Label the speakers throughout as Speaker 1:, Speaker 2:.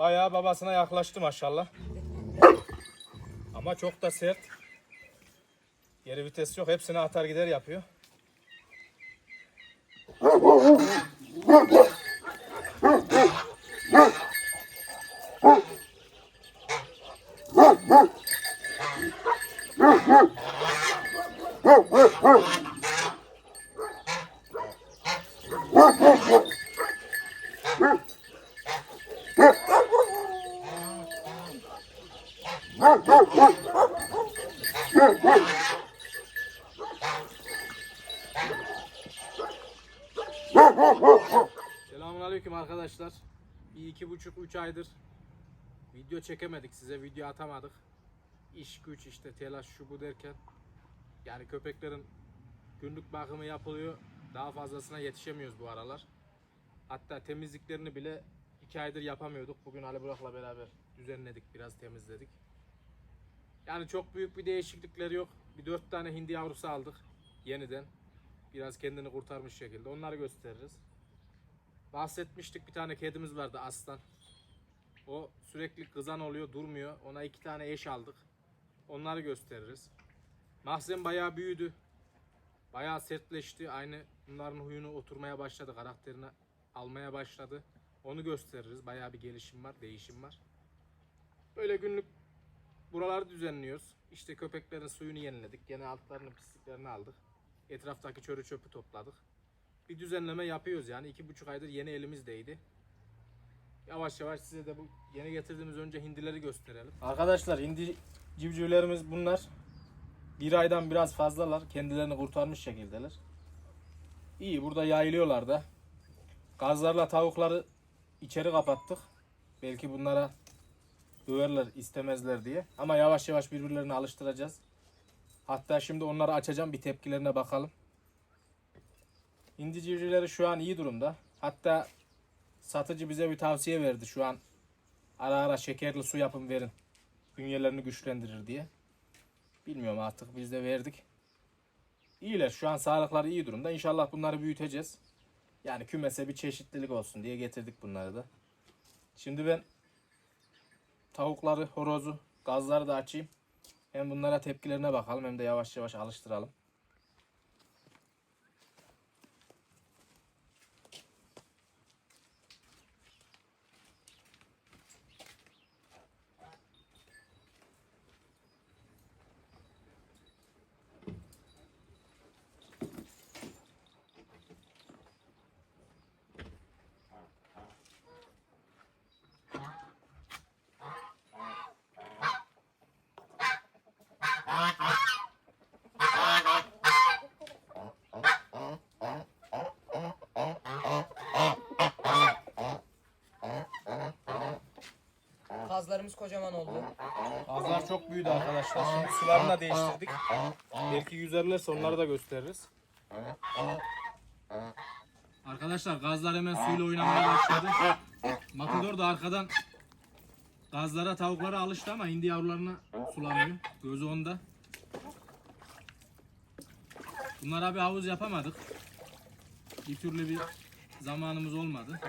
Speaker 1: Bayağı babasına yaklaştı maşallah. Ama çok da sert. Geri vites yok. Hepsini atar gider yapıyor. Selamünaleyküm arkadaşlar. Bir iki buçuk üç aydır video çekemedik size video atamadık. İş güç işte telaş şu bu derken yani köpeklerin günlük bakımı yapılıyor. Daha fazlasına yetişemiyoruz bu aralar. Hatta temizliklerini bile iki aydır yapamıyorduk. Bugün Ali Burak'la beraber düzenledik biraz temizledik. Yani çok büyük bir değişiklikleri yok. Bir dört tane hindi yavrusu aldık yeniden. Biraz kendini kurtarmış şekilde. Onları gösteririz. Bahsetmiştik bir tane kedimiz vardı aslan. O sürekli kızan oluyor durmuyor. Ona iki tane eş aldık. Onları gösteririz. Mahzen bayağı büyüdü. Bayağı sertleşti. Aynı bunların huyunu oturmaya başladı. Karakterini almaya başladı. Onu gösteririz. Bayağı bir gelişim var, değişim var. Böyle günlük buraları düzenliyoruz. İşte köpeklerin suyunu yeniledik. Gene altlarını pisliklerini aldık. Etraftaki çörü çöpü topladık bir düzenleme yapıyoruz yani. iki buçuk aydır yeni elimizdeydi. Yavaş yavaş size de bu yeni getirdiğimiz önce hindileri gösterelim. Arkadaşlar hindi civcivlerimiz bunlar. Bir aydan biraz fazlalar. Kendilerini kurtarmış şekildeler. İyi burada yayılıyorlar da. Gazlarla tavukları içeri kapattık. Belki bunlara döverler istemezler diye. Ama yavaş yavaş birbirlerine alıştıracağız. Hatta şimdi onları açacağım bir tepkilerine bakalım. Hindi civcivleri şu an iyi durumda. Hatta satıcı bize bir tavsiye verdi şu an. Ara ara şekerli su yapın verin. Bünyelerini güçlendirir diye. Bilmiyorum artık biz de verdik. İyiler şu an sağlıkları iyi durumda. İnşallah bunları büyüteceğiz. Yani kümese bir çeşitlilik olsun diye getirdik bunları da. Şimdi ben tavukları, horozu, gazları da açayım. Hem bunlara tepkilerine bakalım hem de yavaş yavaş alıştıralım.
Speaker 2: Kazlarımız kocaman oldu.
Speaker 1: Gazlar çok büyüdü arkadaşlar. Şimdi sularını da değiştirdik. Belki yüzerlerse onları da gösteririz. Arkadaşlar gazlar hemen suyla oynamaya başladı. Matador da arkadan gazlara tavuklara alıştı ama hindi yavrularına sulamıyor. Gözü onda. Bunlara bir havuz yapamadık. Bir türlü bir zamanımız olmadı.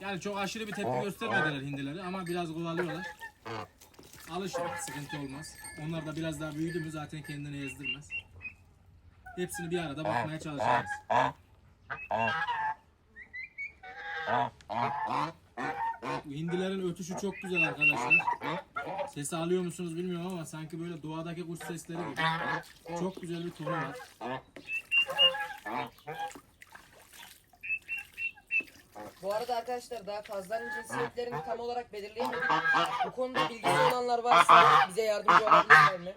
Speaker 1: Yani çok aşırı bir tepki göstermediler hindileri ama biraz kovalıyorlar. Alışır, sıkıntı olmaz. Onlar da biraz daha büyüdü mü zaten kendini ezdirmez. Hepsini bir arada bakmaya çalışacağız. Bu hindilerin ötüşü çok güzel arkadaşlar. Sesi alıyor musunuz bilmiyorum ama sanki böyle doğadaki kuş sesleri gibi. Çok güzel bir tonu var.
Speaker 2: Bu arada arkadaşlar daha kazların cinsiyetlerini tam olarak belirleyemedik. Bu konuda bilgisi olanlar varsa bize yardımcı olabilirler mi?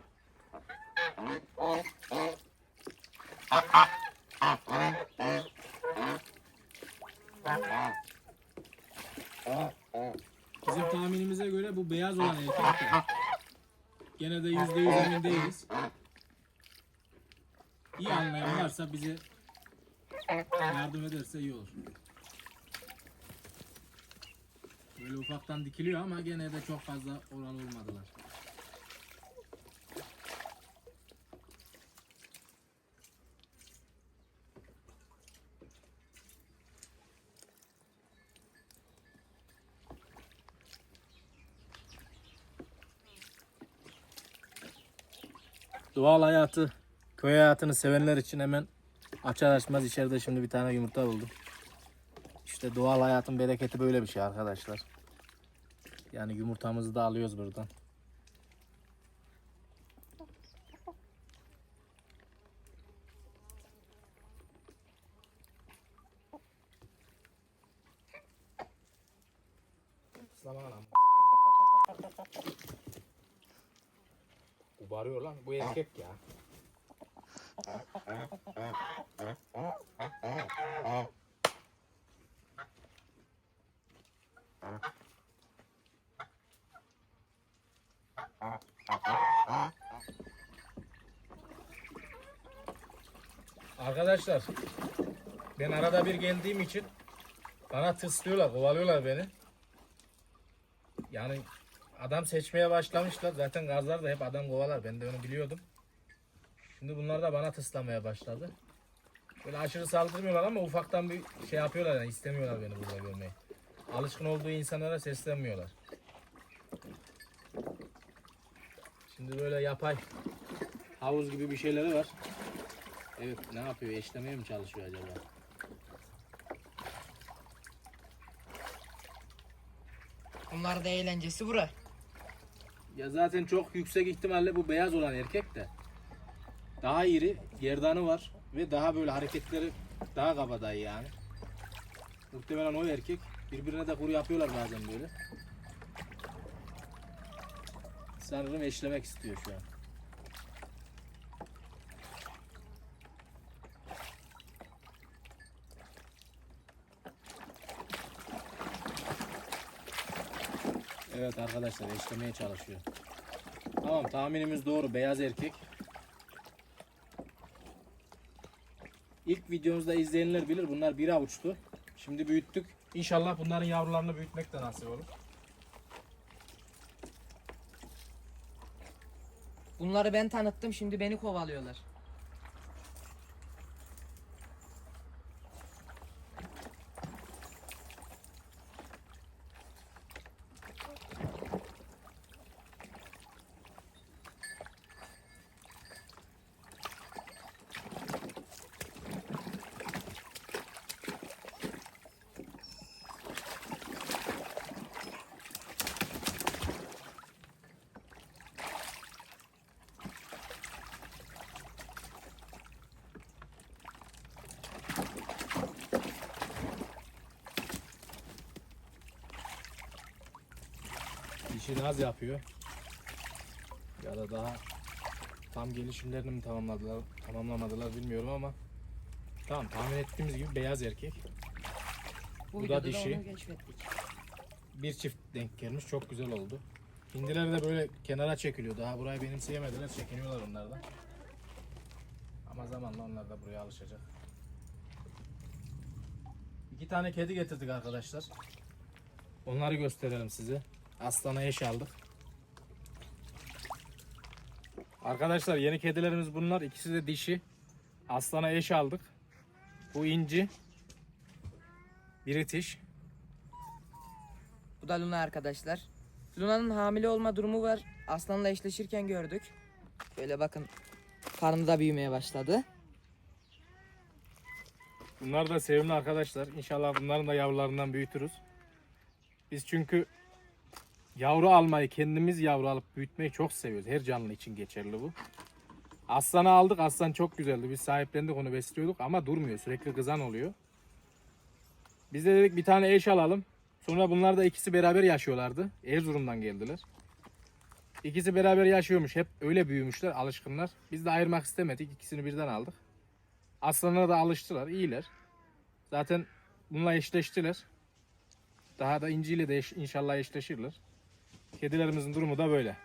Speaker 1: Bizim tahminimize göre bu beyaz olan erkek. Gene de yüzde yüz emin değiliz. İyi anlayan varsa bize yardım ederse iyi olur. Böyle ufaktan dikiliyor ama gene de çok fazla oran olmadılar. Doğal hayatı, köy hayatını sevenler için hemen açar açmaz içeride şimdi bir tane yumurta buldum. İşte doğal hayatın bereketi böyle bir şey arkadaşlar. Yani yumurtamızı da alıyoruz buradan. Bu bağırıyor lan. Bu erkek ya. Arkadaşlar ben arada bir geldiğim için bana tıslıyorlar, kovalıyorlar beni. Yani adam seçmeye başlamışlar. Zaten gazlar da hep adam kovalar. Ben de onu biliyordum. Şimdi bunlar da bana tıslamaya başladı. Böyle aşırı saldırmıyorlar ama ufaktan bir şey yapıyorlar yani istemiyorlar beni burada görmeyi. Alışkın olduğu insanlara seslenmiyorlar. Şimdi böyle yapay havuz gibi bir şeyleri var. Evet ne yapıyor? Eşlemeye mi çalışıyor acaba?
Speaker 2: Onlar da eğlencesi bura.
Speaker 1: Ya zaten çok yüksek ihtimalle bu beyaz olan erkek de daha iri, gerdanı var ve daha böyle hareketleri daha kabadayı yani. Muhtemelen o erkek birbirine de kuru yapıyorlar bazen böyle. Sanırım eşlemek istiyor şu an. Evet arkadaşlar eşlemeye çalışıyor. Tamam tahminimiz doğru beyaz erkek. İlk videomuzda izleyenler bilir bunlar bir avuçtu. Şimdi büyüttük. İnşallah bunların yavrularını büyütmek de nasip olur.
Speaker 2: Bunları ben tanıttım şimdi beni kovalıyorlar.
Speaker 1: Naz yapıyor. Ya da daha tam gelişimlerini mi tamamladılar, tamamlamadılar bilmiyorum ama tamam tahmin ettiğimiz gibi beyaz erkek.
Speaker 2: Bu,
Speaker 1: Bu da dişi. Bir çift denk gelmiş. Çok güzel oldu. Hindiler de böyle kenara çekiliyor. Daha burayı benimseyemediler. Çekiniyorlar onlardan. Ama zamanla onlar da buraya alışacak. İki tane kedi getirdik arkadaşlar. Onları gösterelim size. Aslan'a eş aldık. Arkadaşlar yeni kedilerimiz bunlar. İkisi de dişi. Aslan'a eş aldık. Bu inci. British.
Speaker 2: Bu da Luna arkadaşlar. Luna'nın hamile olma durumu var. Aslanla eşleşirken gördük. Şöyle bakın. Karnı da büyümeye başladı.
Speaker 1: Bunlar da sevimli arkadaşlar. İnşallah bunların da yavrularından büyütürüz. Biz çünkü yavru almayı, kendimiz yavru alıp büyütmeyi çok seviyoruz. Her canlı için geçerli bu. Aslanı aldık. Aslan çok güzeldi. Biz sahiplendik onu besliyorduk ama durmuyor. Sürekli kızan oluyor. Biz de dedik bir tane eş alalım. Sonra bunlar da ikisi beraber yaşıyorlardı. Erzurum'dan geldiler. İkisi beraber yaşıyormuş. Hep öyle büyümüşler, alışkınlar. Biz de ayırmak istemedik. İkisini birden aldık. Aslanlara da alıştılar. iyiler. Zaten bununla eşleştiler. Daha da inciyle de eş- inşallah eşleşirler. Kedilerimizin durumu da böyle.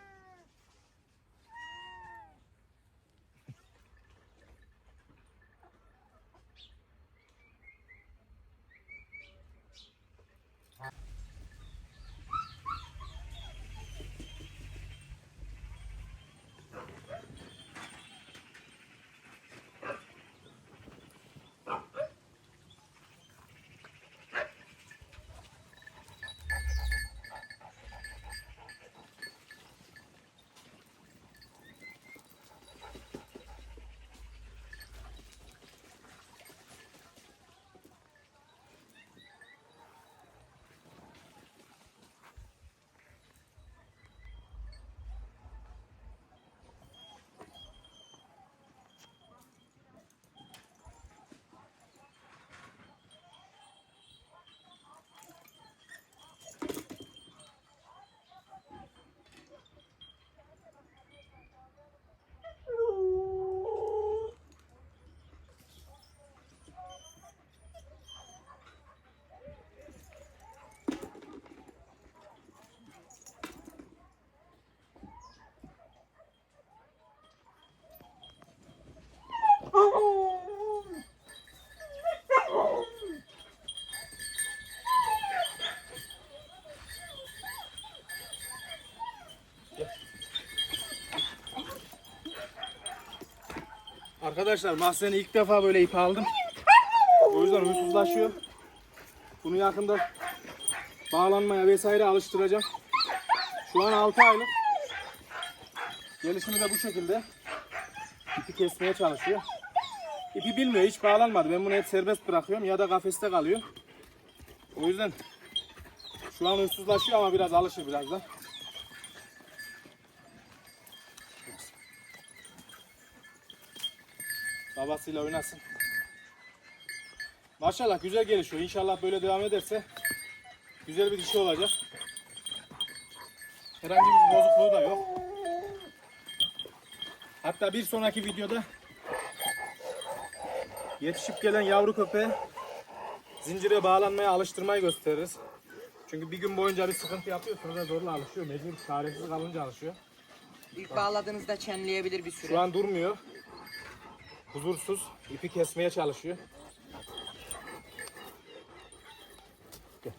Speaker 1: Arkadaşlar mahzeni ilk defa böyle ip aldım. O yüzden huysuzlaşıyor. Bunu yakında bağlanmaya vesaire alıştıracağım. Şu an 6 aylık. Gelişimi de bu şekilde. İpi kesmeye çalışıyor. İpi bilmiyor hiç bağlanmadı. Ben bunu hep serbest bırakıyorum ya da kafeste kalıyor. O yüzden şu an huysuzlaşıyor ama biraz alışır birazdan. Babasıyla oynasın. Maşallah güzel gelişiyor. İnşallah böyle devam ederse güzel bir dişi olacak. Herhangi bir bozukluğu da yok. Hatta bir sonraki videoda yetişip gelen yavru köpeğe zincire bağlanmaya alıştırmayı gösteririz. Çünkü bir gün boyunca bir sıkıntı yapıyor sonra zorla alışıyor. Mecbur çaresiz kalınca alışıyor.
Speaker 2: İlk bağladığınızda çenleyebilir bir süre.
Speaker 1: Şu an durmuyor. Huzursuz. ipi kesmeye çalışıyor. Gel.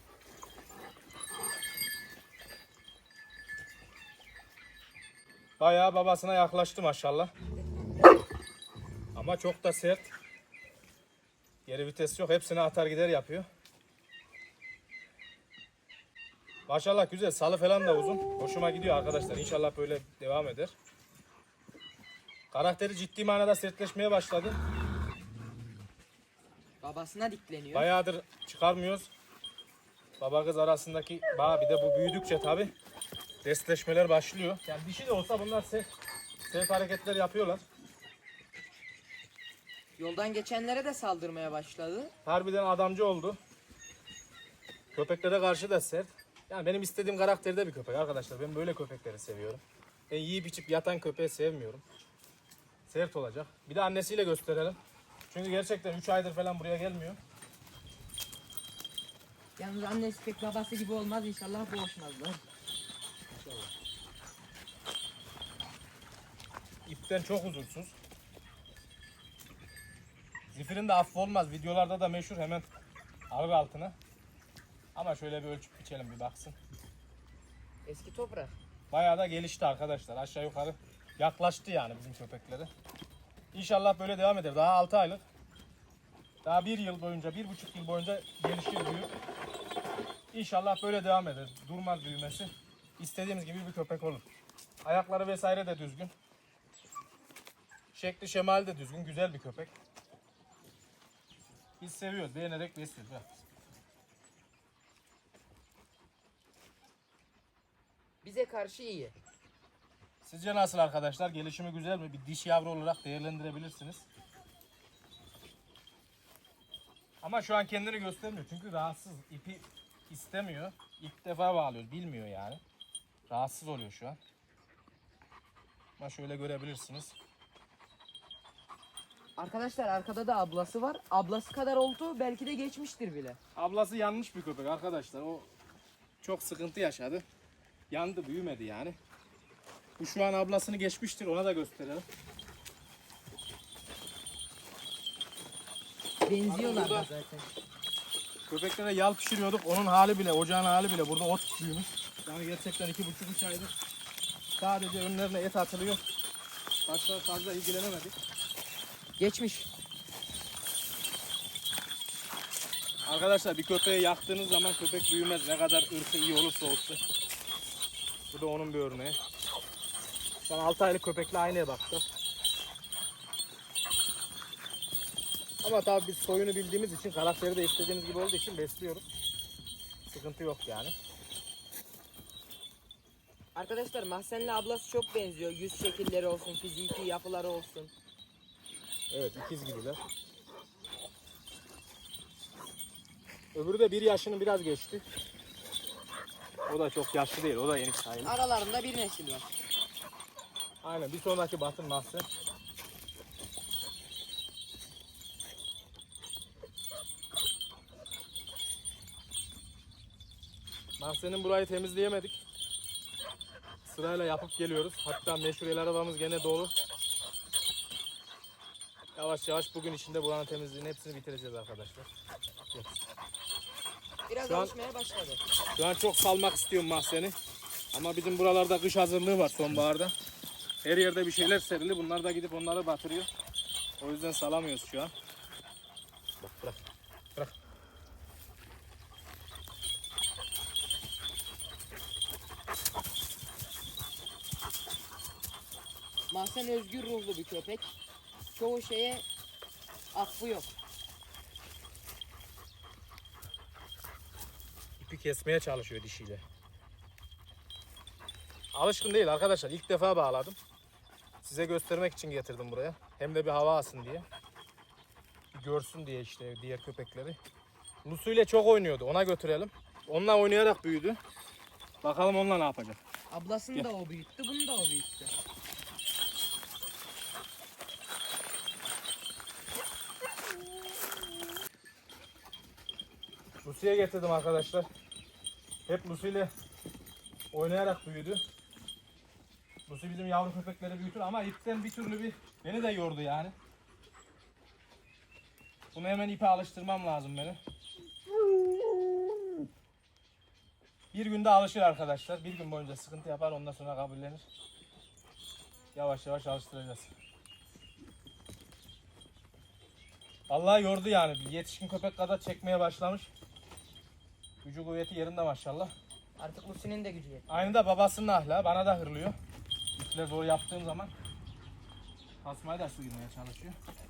Speaker 1: Bayağı babasına yaklaştı maşallah. Ama çok da sert. Geri vites yok. Hepsini atar gider yapıyor. Maşallah güzel. Salı falan da uzun. Hoşuma gidiyor arkadaşlar. İnşallah böyle devam eder. Karakteri ciddi manada sertleşmeye başladı.
Speaker 2: Babasına dikleniyor.
Speaker 1: Bayağıdır çıkarmıyoruz. Baba kız arasındaki bağ bir de bu büyüdükçe tabi destleşmeler başlıyor. Yani dişi de olsa bunlar sert, sert hareketler yapıyorlar.
Speaker 2: Yoldan geçenlere de saldırmaya başladı.
Speaker 1: Harbiden adamcı oldu. Köpeklere karşı da sert. Yani benim istediğim karakterde bir köpek arkadaşlar. Ben böyle köpekleri seviyorum. Ben yiyip içip yatan köpeği sevmiyorum. Sert olacak. Bir de annesiyle gösterelim. Çünkü gerçekten 3 aydır falan buraya gelmiyor.
Speaker 2: Yalnız annesi pek babası gibi olmaz inşallah boğuşmazlar.
Speaker 1: İpten çok huzursuz. Zifirin de affı olmaz. Videolarda da meşhur hemen alır altına. Ama şöyle bir ölçüp biçelim bir baksın.
Speaker 2: Eski toprak.
Speaker 1: Bayağı da gelişti arkadaşlar. Aşağı yukarı yaklaştı yani bizim köpeklere. İnşallah böyle devam eder. Daha 6 aylık. Daha bir yıl boyunca, bir buçuk yıl boyunca gelişir büyür. İnşallah böyle devam eder. Durmaz büyümesi. İstediğimiz gibi bir köpek olur. Ayakları vesaire de düzgün. Şekli şemali de düzgün. Güzel bir köpek. Biz seviyoruz. Beğenerek besliyoruz.
Speaker 2: Bize karşı iyi.
Speaker 1: Sizce nasıl arkadaşlar? Gelişimi güzel mi? Bir diş yavru olarak değerlendirebilirsiniz. Ama şu an kendini göstermiyor. Çünkü rahatsız. İpi istemiyor. İlk defa bağlıyor. Bilmiyor yani. Rahatsız oluyor şu an. Ama şöyle görebilirsiniz.
Speaker 2: Arkadaşlar arkada da ablası var. Ablası kadar oldu belki de geçmiştir bile.
Speaker 1: Ablası yanlış bir köpek arkadaşlar. O çok sıkıntı yaşadı. Yandı büyümedi yani. Bu şu an ablasını geçmiştir. Ona da gösterelim.
Speaker 2: Benziyorlar da zaten.
Speaker 1: Köpeklere yal pişiriyorduk. Onun hali bile, ocağın hali bile burada ot büyümüş. Yani gerçekten iki buçuk üç aydır. Sadece önlerine et atılıyor. Başka fazla ilgilenemedik.
Speaker 2: Geçmiş.
Speaker 1: Arkadaşlar bir köpeği yaktığınız zaman köpek büyümez. Ne kadar ırkı iyi olursa olsun. Bu da onun bir örneği. Ben 6 aylık köpekle aynaya baktım. Ama tabii biz soyunu bildiğimiz için, karakteri de istediğimiz gibi olduğu için besliyoruz. Sıkıntı yok yani.
Speaker 2: Arkadaşlar Mahsen'le ablası çok benziyor. Yüz şekilleri olsun, fiziki yapıları olsun.
Speaker 1: Evet ikiz gibiler. Öbürü de bir yaşını biraz geçti. O da çok yaşlı değil. O da yeni sayılır.
Speaker 2: Aralarında bir nesil var.
Speaker 1: Aynen bir sonraki batın mahzen. Mahzenin burayı temizleyemedik. Sırayla yapıp geliyoruz. Hatta meşhur el arabamız gene dolu. Yavaş yavaş bugün içinde buranın temizliğini hepsini bitireceğiz arkadaşlar.
Speaker 2: Biraz
Speaker 1: Şu an-
Speaker 2: alışmaya başladı.
Speaker 1: Şu an çok salmak istiyorum mahzeni. Ama bizim buralarda kış hazırlığı var sonbaharda. Her yerde bir şeyler serili. Bunlar da gidip onları batırıyor. O yüzden salamıyoruz şu an. Bak bırak. Bırak.
Speaker 2: Mahsen özgür ruhlu bir köpek. Çoğu şeye affı yok.
Speaker 1: İpi kesmeye çalışıyor dişiyle. Alışkın değil arkadaşlar. İlk defa bağladım. Size göstermek için getirdim buraya. Hem de bir hava alsın diye. Görsün diye işte diğer köpekleri. Lusu ile çok oynuyordu. Ona götürelim. Onunla oynayarak büyüdü. Bakalım onunla ne yapacak.
Speaker 2: Ablasını
Speaker 1: Gel.
Speaker 2: da o büyüttü, bunu da o büyüttü.
Speaker 1: Lucy'ye getirdim arkadaşlar. Hep Lucy ile oynayarak büyüdü. Lucy bizim yavru köpekleri büyütür ama ipten bir türlü bir beni de yordu yani. Bunu hemen ipe alıştırmam lazım beni. Bir günde alışır arkadaşlar. Bir gün boyunca sıkıntı yapar ondan sonra kabullenir. Yavaş yavaş alıştıracağız. Vallahi yordu yani. Bir Yetişkin köpek kadar çekmeye başlamış. Gücü kuvveti yerinde maşallah.
Speaker 2: Artık Lucy'nin de gücü yetti.
Speaker 1: Aynı da babasının ahlakı. Bana da hırlıyor. İple zor yaptığım zaman. Tasmayı da sıyırmaya çalışıyor. Gel.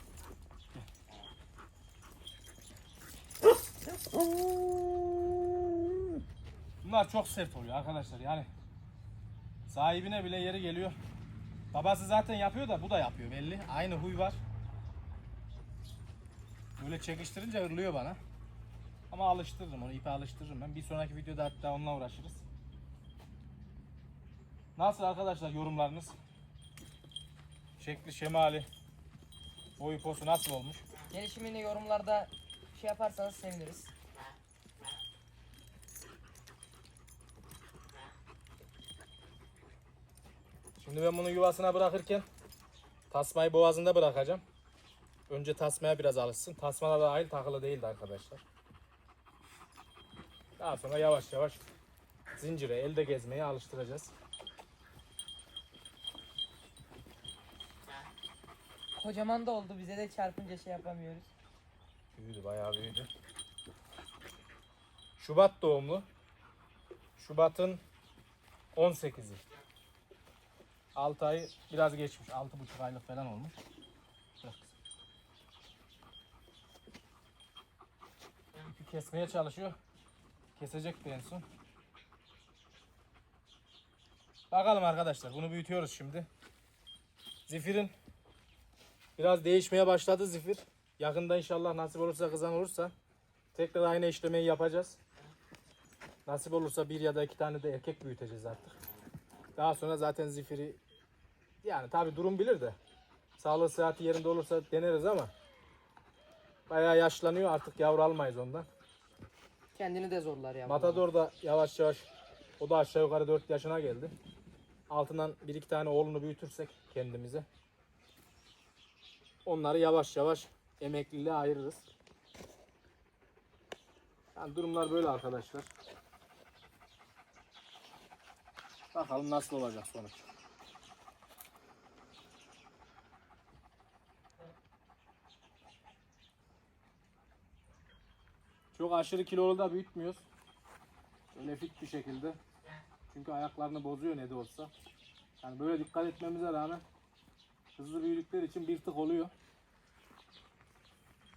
Speaker 1: Bunlar çok sert oluyor arkadaşlar yani. Sahibine bile yeri geliyor. Babası zaten yapıyor da bu da yapıyor belli. Aynı huy var. Böyle çekiştirince hırlıyor bana. Ama alıştırırım onu ipe alıştırırım ben. Bir sonraki videoda hatta onunla uğraşırız. Nasıl arkadaşlar yorumlarınız? Şekli şemali. Boyu posu nasıl olmuş?
Speaker 2: Gelişimini yorumlarda şey yaparsanız seviniriz.
Speaker 1: Şimdi ben bunu yuvasına bırakırken tasmayı boğazında bırakacağım. Önce tasmaya biraz alışsın. Tasmada da aynı takılı değildi arkadaşlar. Daha sonra yavaş yavaş zincire elde gezmeye alıştıracağız.
Speaker 2: Kocaman da oldu bize de çarpınca şey yapamıyoruz.
Speaker 1: Büyüdü bayağı büyüdü. Şubat doğumlu. Şubat'ın 18'i. 6 ay biraz geçmiş. 6,5 aylık falan olmuş. İpi kesmeye çalışıyor. Kesecekti en son. Bakalım arkadaşlar bunu büyütüyoruz şimdi. Zifir'in biraz değişmeye başladı Zifir. Yakında inşallah nasip olursa kızan olursa tekrar aynı işlemeyi yapacağız. Nasip olursa bir ya da iki tane de erkek büyüteceğiz artık. Daha sonra zaten zifiri yani tabi durum bilir de sağlığı sıhhati yerinde olursa deneriz ama bayağı yaşlanıyor artık yavru almayız ondan.
Speaker 2: Kendini de zorlar ya.
Speaker 1: Matador da yavaş yavaş o da aşağı yukarı 4 yaşına geldi. Altından bir iki tane oğlunu büyütürsek kendimize onları yavaş yavaş emekliliğe ayırırız. Yani durumlar böyle arkadaşlar. Bakalım nasıl olacak sonuç. Çok aşırı kilolu da büyütmüyoruz. Öyle fit bir şekilde. Çünkü ayaklarını bozuyor ne de olsa. Yani böyle dikkat etmemize rağmen hızlı büyüdükleri için bir tık oluyor.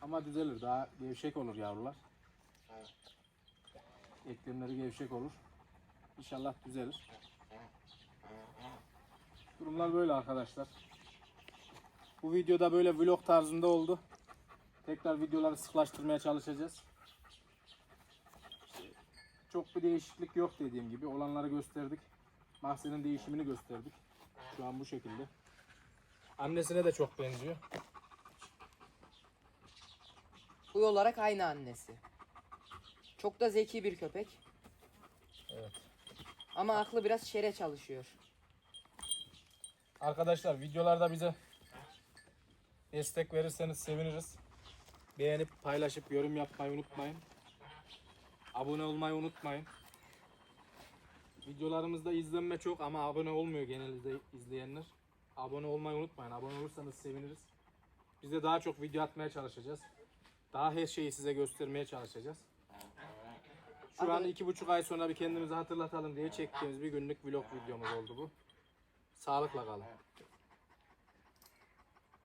Speaker 1: Ama düzelir. Daha gevşek olur yavrular. Eklemleri gevşek olur. İnşallah düzelir. Durumlar böyle arkadaşlar. Bu videoda böyle vlog tarzında oldu. Tekrar videoları sıklaştırmaya çalışacağız. Çok bir değişiklik yok dediğim gibi. Olanları gösterdik. Mahzenin değişimini gösterdik. Şu an bu şekilde. Annesine de çok benziyor.
Speaker 2: Huy olarak aynı annesi. Çok da zeki bir köpek.
Speaker 1: Evet.
Speaker 2: Ama aklı biraz şere çalışıyor.
Speaker 1: Arkadaşlar videolarda bize destek verirseniz seviniriz. Beğenip paylaşıp yorum yapmayı unutmayın. Abone olmayı unutmayın. Videolarımızda izlenme çok ama abone olmuyor genelde izleyenler. Abone olmayı unutmayın. Abone olursanız seviniriz. Biz de daha çok video atmaya çalışacağız. Daha her şeyi size göstermeye çalışacağız. Şu an iki buçuk ay sonra bir kendimizi hatırlatalım diye çektiğimiz bir günlük vlog videomuz oldu bu. Sağlıkla kalın.